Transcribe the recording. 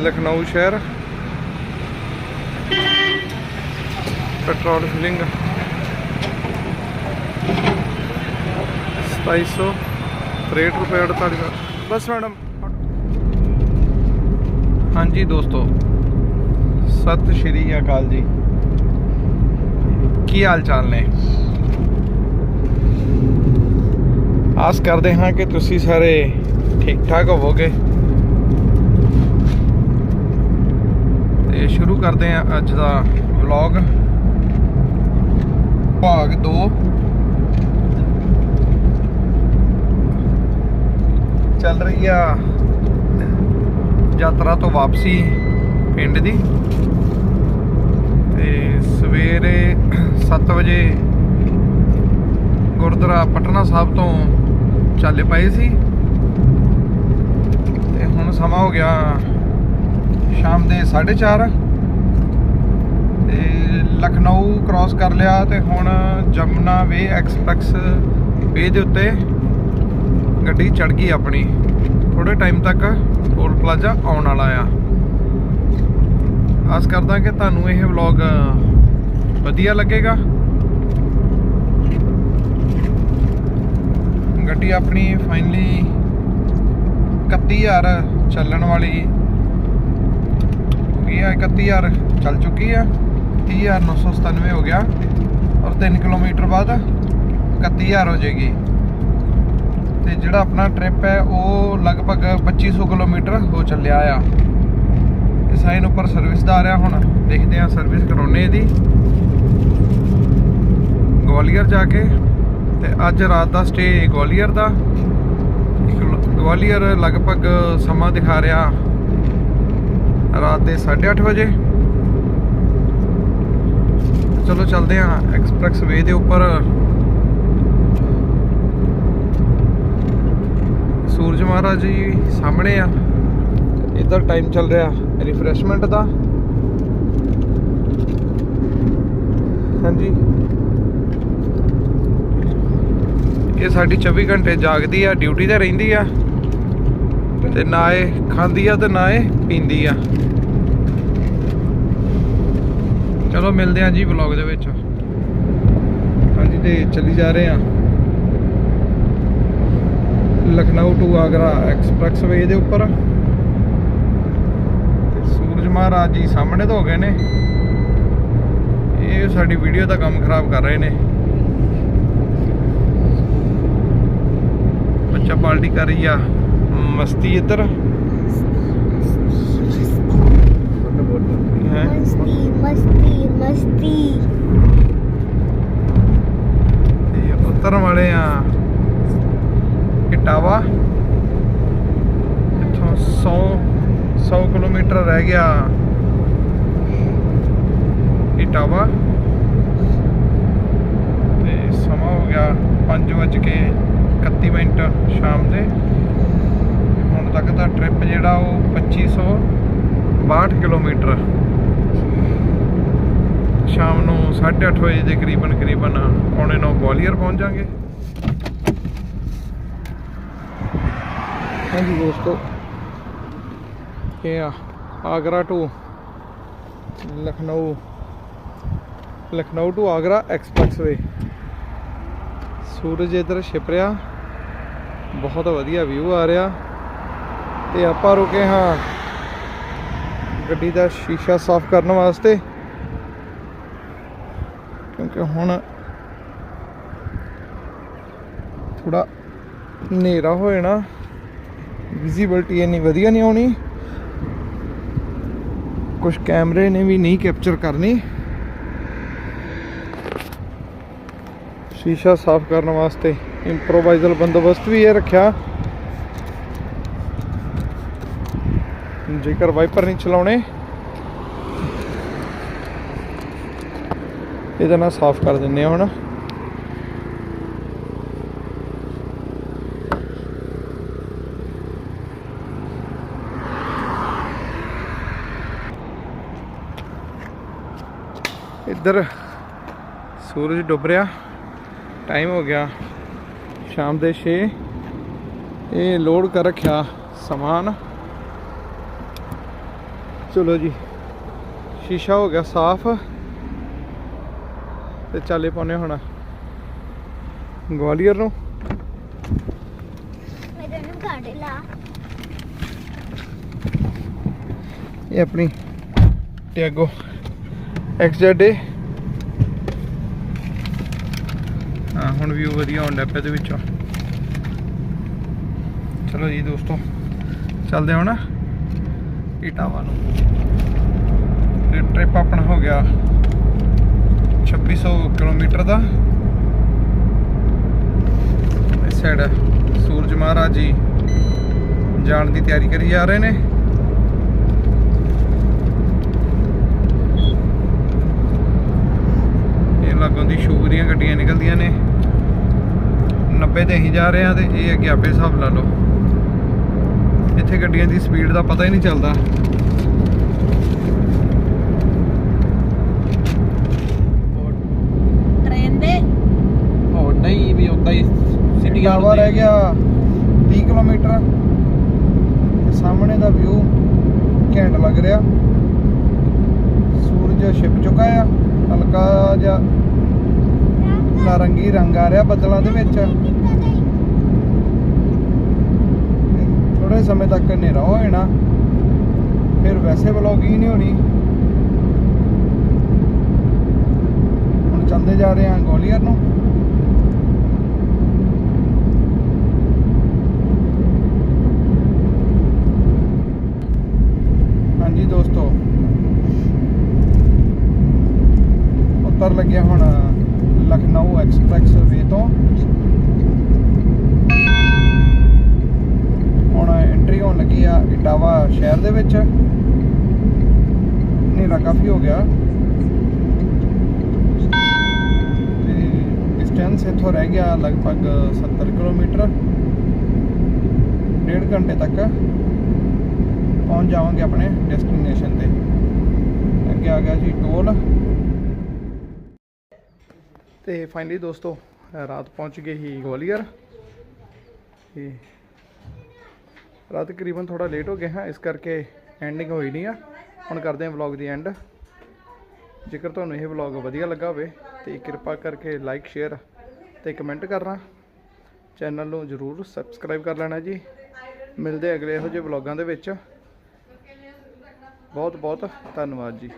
ਲਖਨਊ ਸ਼ਹਿਰ petrol filling 2763 ਰੁਪਏ 48 ਬਸ madam ਹਾਂਜੀ ਦੋਸਤੋ ਸਤਿ ਸ਼੍ਰੀ ਅਕਾਲ ਜੀ ਕੀ ਹਾਲ ਚਾਲ ਨੇ ਆਸ ਕਰਦੇ ਹਾਂ ਕਿ ਤੁਸੀਂ ਸਾਰੇ ਠੀਕ ਠਾਕ ਹੋਵੋਗੇ ਤੇ ਸ਼ੁਰੂ ਕਰਦੇ ਹਾਂ ਅੱਜ ਦਾ ਵਲੌਗ ਭਾਗ 2 ਚੱਲ ਰਹੀ ਆ ਯਾਤਰਾ ਤੋਂ ਵਾਪਸੀ ਪਿੰਡ ਦੀ। ਤੇ ਸਵੇਰੇ 7 ਵਜੇ ਗੁਰਦੁਆਰਾ ਪਟਨਾ ਸਾਹਿਬ ਤੋਂ ਚੱਲੇ ਪਏ ਸੀ। ਤੇ ਹੁਣ ਸਮਾਂ ਹੋ ਗਿਆ ਸ਼ਾਮ ਦੇ 4:30 ਤੇ ਲਖਨਊ ਕ੍ਰਾਸ ਕਰ ਲਿਆ ਤੇ ਹੁਣ ਜਮਨਾ ਵੇ ਐਕਸਪ੍ਰੈਸ ਵੇ ਦੇ ਉੱਤੇ ਗੱਡੀ ਚੜ ਗਈ ਆਪਣੀ। ਥੋੜੇ ਟਾਈਮ ਤੱਕ ਟੋਲ ਪਲਾਜ਼ਾ ਆਉਣ ਵਾਲਾ ਆ। ਆਸ ਕਰਦਾ ਕਿ ਤੁਹਾਨੂੰ ਇਹ ਵਲੌਗ ਵਧੀਆ ਲੱਗੇਗਾ। ਗੱਡੀ ਆਪਣੀ ਫਾਈਨਲੀ 31000 ਚੱਲਣ ਵਾਲੀ ਹੋ ਗਈ ਆ 31000 ਚੱਲ ਚੁੱਕੀ ਆ। 30997 ਹੋ ਗਿਆ ਔਰ 3 ਕਿਲੋਮੀਟਰ ਬਾਅਦ 31000 ਹੋ ਜਾਏਗੀ। ਤੇ ਜਿਹੜਾ ਆਪਣਾ ਟ੍ਰਿਪ ਹੈ, ਉਹ ਲਗਭਗ 2500 ਕਿਲੋਮੀਟਰ ਹੋ ਚੱਲਿਆ ਆ। ਇਹ ਸਾਈਨ ਉੱਪਰ ਸਰਵਿਸ ਦਾ ਆ ਰਿਹਾ ਹੁਣ, ਦੇਖਦੇ ਆ ਸਰਵਿਸ ਕਰਾਉਣੇ ਇਹਦੀ। ਗਵਾਲੀਅਰ ਜਾ ਕੇ, ਤੇ ਅੱਜ ਰਾਤ ਦਾ ਸਟੇ ਗਵਾਲੀਅਰ ਦਾ। ਗਵਾਲੀਅਰ ਲਗਭਗ ਸਮਾਂ ਦਿਖਾ ਰਿਹਾ ਰਾਤ ਦੇ 8:30 ਵਜੇ। ਚਲੋ ਚੱਲਦੇ ਆ ਐਕਸਪ੍ਰੈਸ ਵੇ ਦੇ ਉੱਪਰ। ਸੂਰਜ ਮਹਾਰਾਜ ਜੀ ਸਾਹਮਣੇ ਆ। ਇਧਰ ਟਾਈਮ ਚੱਲ ਰਿਹਾ ਰਿਫਰੈਸ਼ਮੈਂਟ ਦਾ। ਹਾਂਜੀ। ਇਹ ਸਾਡੀ 24 ਘੰਟੇ ਜਾਗਦੀ ਆ ਡਿਊਟੀ ਤੇ ਰਹਿੰਦੀ ਆ। ਤੇ ਨਾ ਇਹ ਖਾਂਦੀ ਆ ਤੇ ਨਾ ਇਹ ਪੀਂਦੀ ਆ। ਚਲੋ ਮਿਲਦੇ ਆ ਜੀ ਵਲੌਗ ਦੇ ਵਿੱਚ। ਹਾਂਜੀ ਤੇ ਚੱਲੀ ਜਾ ਰਹੇ ਆ Lucknow to Agra expressway ਦੇ ਉੱਪਰ। ਤੇ ਸੂਰਜ ਮਹਾਰਾਜ ਜੀ ਸਾਹਮਣੇ ਤੋਂ ਹੋ ਗਏ ਨੇ। ਇਹ ਸਾਡੀ ਵੀਡੀਓ ਦਾ ਕੰਮ ਖਰਾਬ ਕਰ ਰਹੇ ਨੇ। ਬੱਚਾ ਪਾਰਟੀ ਕਰ ਰਹੀ ਆ। ਮਸਤੀ ਇੱਧਰ। ਮਸਤੀ ਮਸਤੀ ਮਸਤੀ। ਤੇ ਉਤਰ ਵਾਲੇ ਆ ਇਟਾਵਾ ਇੱਥੋਂ 100 100 ਕਿਲੋਮੀਟਰ ਰਹਿ ਗਿਆ ਇਟਾਵਾ ਤੇ ਸਮਾਂ ਹੋ ਗਿਆ 5 ਵਜ ਕੇ 31 ਮਿੰਟ ਸ਼ਾਮ ਦੇ। ਹੁਣ ਤੱਕ ਦਾ ਟ੍ਰਿਪ ਜਿਹੜਾ ਉਹ 2562 ਕਿਲੋਮੀਟਰ। ਸ਼ਾਮ ਨੂੰ 8:30 ਵਜੇ ਦੇ ਕਰੀਬਨ ਕਰੀਬਨ ਪੌਣੇ 9 ਗਵਾਲੀਅਰ ਪਹੁੰਚ ਜਾਾਂਗੇ। ਹਾਂਜੀ ਦੋਸਤੋ, ਇਹ ਆ Agra to Lucknow Lucknow to Agra expressway ਸੂਰਜ ਇਧਰ ਛਿਪ ਰਿਹਾ, ਬਹੁਤ ਵਧੀਆ ਵਿਊ ਆ ਰਿਹਾ। ਤੇ ਆਪਾਂ ਰੁਕੇ ਹਾਂ ਗੱਡੀ ਦਾ ਸ਼ੀਸ਼ਾ ਸਾਫ਼ ਕਰਨ ਵਾਸਤੇ। ਕਿਉਂਕਿ ਹੁਣ ਥੋੜਾ ਹਨੇਰਾ ਹੋ ਜਾਣਾ ਵਿਜ਼ਿਬਿਲਟੀ ਇੰਨੀ ਵਧੀਆ ਨਹੀਂ ਆਉਣੀ। ਕੁਝ ਕੈਮਰੇ ਨੇ ਵੀ ਨਹੀਂ ਕੈਪਚਰ ਕਰਨੀ। ਸ਼ੀਸ਼ਾ ਸਾਫ਼ ਕਰਨ ਵਾਸਤੇ ਇੰਪਰੋਵਾਈਜ਼ਲ ਬੰਦੋਬਸਤ ਵੀ ਇਹ ਰੱਖਿਆ। ਜੇਕਰ ਵਾਈਪਰ ਨਹੀਂ ਚਲਾਉਣੇ ਇਹਦਾ ਨਾਲ ਸਾਫ਼ ਕਰ ਦਿੰਨੇ ਆ ਹੁਣ। ਇੱਧਰ ਸੂਰਜ ਡੁੱਬ ਰਿਹਾ। ਟਾਈਮ ਹੋ ਗਿਆ ਸ਼ਾਮ ਦੇ 6 ਇਹ ਲੋਡ ਕਰ ਰੱਖਿਆ ਸਮਾਨ। ਚਲੋ ਜੀ, ਸ਼ੀਸ਼ਾ ਹੋ ਗਿਆ ਸਾਫ਼। ਤੇ ਚੱਲੇ ਪਾਉਨੇ ਹੁਣ। ਗਵਾਲੀਅਰ ਨੂੰ। ਮੇਰੇ ਨੂੰ ਗਾੜੀ ਲਾ। ਇਹ ਆਪਣੀ ਟਿਆਗੋ XZ ਹਾਂ ਹੁਣ ਵੀ ਵਧੀਆ ਆਉਂਦਾ ਪਿਆ ਇਹਦੇ ਵਿੱਚੋਂ। ਚਲੋ ਜੀ ਦੋਸਤੋ ਚੱਲਦੇ ਹਾਂ ਹੁਣ। ਇਟਾਵਾ ਨੂੰ। ਟ੍ਰਿਪ ਆਪਣਾ ਹੋ ਗਿਆ। 2600 ਕਿਲੋਮੀਟਰ ਦਾ। ਇਸ ਸਾਈਡ ਸੂਰਜ ਮਹਾਰਾਜ ਜੀ ਜਾਣ ਦੀ ਤਿਆਰੀ ਕਰੀ ਜਾ ਰਹੇ ਨੇ। ਇਹ ਲਾਗੋਂ ਦੀ ਸ਼ੂਗ ਦੀਆਂ ਗੱਡੀਆਂ ਨਿਕਲਦੀਆਂ ਨੇ। 90 ਤੇ ਅਸੀਂ ਜਾ ਰਹੇ ਆ ਤੇ ਇਹ ਅੱਗੇ ਆਪੇ ਹਿਸਾਬ ਲਾ ਲਓ। ਇੱਥੇ ਗੱਡੀਆਂ ਦੀ ਸਪੀਡ ਦਾ ਪਤਾ ਹੀ ਨਹੀਂ ਚੱਲਦਾ ਟ੍ਰੇਨ ਦੇ ਉਹ ਨਹੀਂ ਵੀ ਉਦਾਂ ਹੀ ਸਿਟੀ ਟਾਵਾ ਰਹਿ ਗਿਆ 30 ਕਿਲੋਮੀਟਰ। ਤੇ ਸਾਹਮਣੇ ਦਾ ਵਿਊ ਘੈਂਟ ਲੱਗ ਰਿਹਾ। ਸੂਰਜ ਛਿਪ ਚੁੱਕਾ ਆ ਹਲਕਾ ਜਿਹਾ ਨਾਰੰਗੀ ਰੰਗ ਆ ਰਿਹਾ ਬੱਦਲਾਂ ਦੇ ਵਿੱਚ। ਥੋੜੇ ਸਮੇਂ ਤੱਕ ਹਨੇਰਾ ਹੋ ਜਾਣਾ। ਫਿਰ ਵੈਸੇ ਵਲੌਗਿੰਗ ਨਹੀਂ ਹੋਣੀ। ਹੁਣ ਚੱਲਦੇ ਜਾ ਰਹੇ ਹਾਂ ਗਵਾਲੀਅਰ ਨੂੰ ਹਾਂਜੀ ਦੋਸਤੋ ਉੱਤਰ ਲੱਗਿਆ ਹੁਣ ਲਖਨਊ ਐਕਸਪ੍ਰੈਸ ਵੇ ਤੋਂ। ਹੁਣ ਐਂਟਰੀ ਹੋਣ ਲੱਗੀ ਆ ਇਟਾਵਾ ਸ਼ਹਿਰ ਦੇ ਵਿੱਚ। ਹਨੇਰਾ ਕਾਫੀ ਹੋ ਗਿਆ। ਤੇ ਡਿਸਟੈਂਸ ਇੱਥੋਂ ਰਹਿ ਗਿਆ ਲਗਭਗ 70 ਕਿਲੋਮੀਟਰ। ਡੇਢ ਘੰਟੇ ਤੱਕ ਪਹੁੰਚ ਜਾਵਾਂਗੇ ਆਪਣੇ ਡੈਸਟੀਨੇਸ਼ਨ ਤੇ। ਅੱਗੇ ਆ ਗਿਆ ਜੀ ਟੋਲ। ਤੇ ਫਾਈਨਲੀ ਦੋਸਤੋ, ਰਾਤ ਪਹੁੰਚ ਗਏ ਹੀ ਗਵਾਲੀਅਰ। ਤੇ ਰਾਤ ਤਕਰੀਬਨ ਥੋੜਾ ਲੇਟ ਹੋ ਗਏ ਹਾਂ, ਇਸ ਕਰਕੇ ਐਂਡਿੰਗ ਹੋਈ ਨਹੀਂ ਆ। ਹੁਣ ਕਰਦੇ ਹਾਂ ਵਲੌਗ ਦੀ ਐਂਡ ਜੇਕਰ ਤੁਹਾਨੂੰ ਇਹ ਵਲੌਗ ਵਧੀਆ ਲੱਗਾ ਹੋਵੇ, ਤੇ ਕਿਰਪਾ ਕਰਕੇ ਲਾਈਕ ਸ਼ੇਅਰ ਤੇ ਕਮੈਂਟ ਕਰਨਾ। ਚੈਨਲ ਨੂੰ ਜਰੂਰ ਸਬਸਕ੍ਰਾਈਬ ਕਰ ਲੈਣਾ ਜੀ। ਮਿਲਦੇ ਅਗਲੇ ਇਹੋ ਜਿਹੇ ਵਲੌਗਾਂ ਦੇ ਵਿੱਚ। ਬਹੁਤ ਬਹੁਤ ਧੰਨਵਾਦ ਜੀ।